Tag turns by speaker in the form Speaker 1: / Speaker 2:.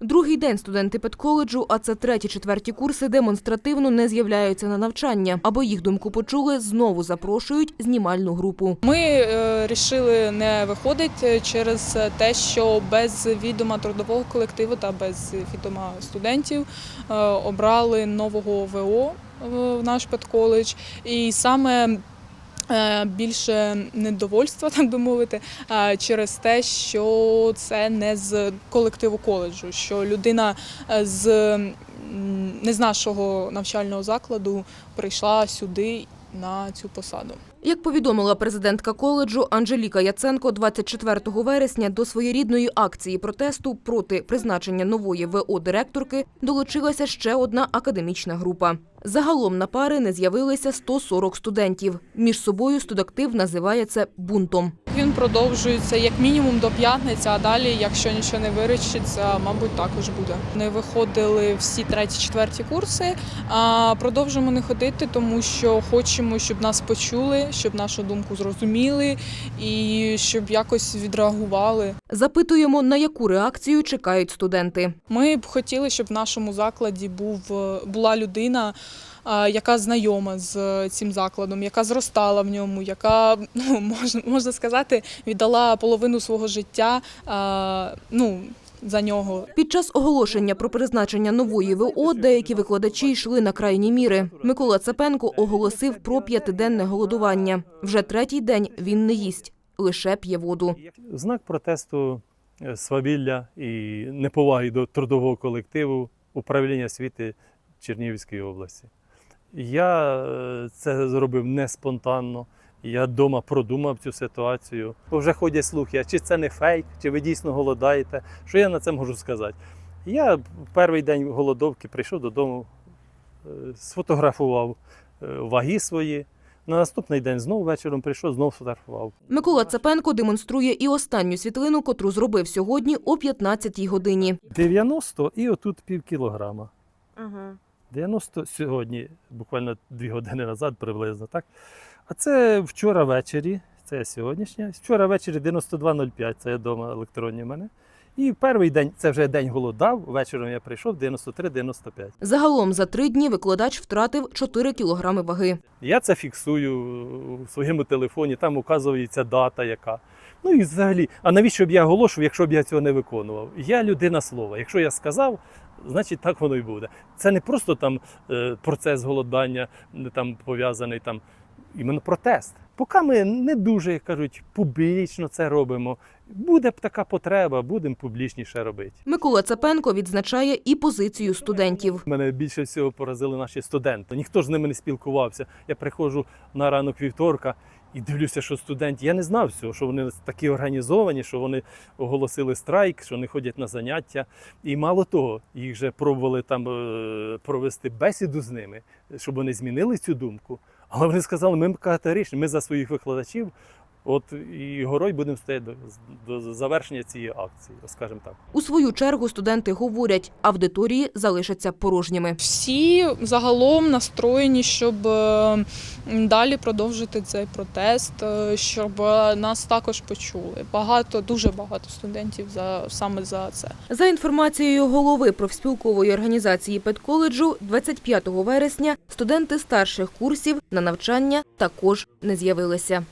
Speaker 1: Другий день студенти педколеджу, а це треті-четверті курси, демонстративно не з'являються на навчання. Аби їх думку почули, знову запрошують знімальну групу.
Speaker 2: Ми е, рішили не виходити через те, що без відома трудового колективу та без відома студентів е, обрали нового ВО в наш педколедж. І саме е, більше недовольства, так би мовити, е, через те, що це не з колективу коледжу, що людина е, з не з нашого навчального закладу прийшла сюди на цю посаду.
Speaker 1: Як повідомила президентка коледжу Анжеліка Яценко, 24 вересня до своєрідної акції протесту проти призначення нової ВО директорки долучилася ще одна академічна група. Загалом на пари не з'явилися 140 студентів. Між собою студактив називає це бунтом.
Speaker 2: Він продовжується як мінімум до п'ятниці, а далі, якщо нічого не вирішиться, мабуть, також буде. Не виходили всі треті, четверті курси. А продовжимо не ходити, тому що хочемо, щоб нас почули, щоб нашу думку зрозуміли і щоб якось відреагували.
Speaker 1: Запитуємо, на яку реакцію чекають студенти.
Speaker 2: Ми б хотіли, щоб в нашому закладі був була людина. Яка знайома з цим закладом, яка зростала в ньому, яка ну можна можна сказати, віддала половину свого життя ну за нього.
Speaker 1: Під час оголошення про призначення нової ВО деякі викладачі йшли на крайні міри. Микола Цепенко оголосив про п'ятиденне голодування. Вже третій день він не їсть, лише п'є воду.
Speaker 3: Знак протесту е, свавілля і неповаги до трудового колективу управління освіти Чернігівської області. Я е, це зробив не спонтанно. Я вдома продумав цю ситуацію. Бо вже ходять слухи, а чи це не фейк, чи ви дійсно голодаєте. Що я на це можу сказати? Я в перший день голодовки прийшов додому, е, сфотографував е, ваги свої. На наступний день знову вечором прийшов, знову сфотографував.
Speaker 1: Микола Цепенко демонструє і останню світлину, котру зробив сьогодні о 15-й годині.
Speaker 3: 90 і отут пів кілограма. 90 сьогодні, буквально дві години назад приблизно, так? А це вчора ввечері, це сьогоднішня. Вчора ввечері 92.05, це я вдома електронні в мене. І перший день, це вже день голодав, вечором я прийшов 93-95.
Speaker 1: Загалом за три дні викладач втратив 4 кілограми ваги.
Speaker 3: Я це фіксую у своєму телефоні, там указується дата яка. Ну і взагалі, а навіщо б я оголошував, якщо б я цього не виконував? Я людина слова. Якщо я сказав, значить так воно і буде. Це не просто там е, процес голодання, не там пов'язаний там іменно протест. Поки ми не дуже, як кажуть, публічно це робимо. Буде б така потреба, будемо публічніше робити.
Speaker 1: Микола Цепенко відзначає і позицію студентів.
Speaker 3: Мене більше всього поразили наші студенти. Ніхто ж з ними не спілкувався. Я приходжу на ранок вівторка і дивлюся, що студенти. Я не знав цього, що вони такі організовані, що вони оголосили страйк, що вони ходять на заняття. І мало того, їх вже пробували там е, провести бесіду з ними, щоб вони змінили цю думку. Але вони сказали, ми категорично, ми за своїх викладачів. От і горой будемо стояти до, до завершення цієї акції, скажімо так.
Speaker 1: У свою чергу студенти говорять, аудиторії залишаться порожніми.
Speaker 2: Всі загалом настроєні, щоб е, далі продовжити цей протест, е, щоб е, нас також почули. Багато, дуже багато студентів за саме за це.
Speaker 1: За інформацією голови профспілкової організації педколеджу, 25 вересня студенти старших курсів на навчання також не з'явилися.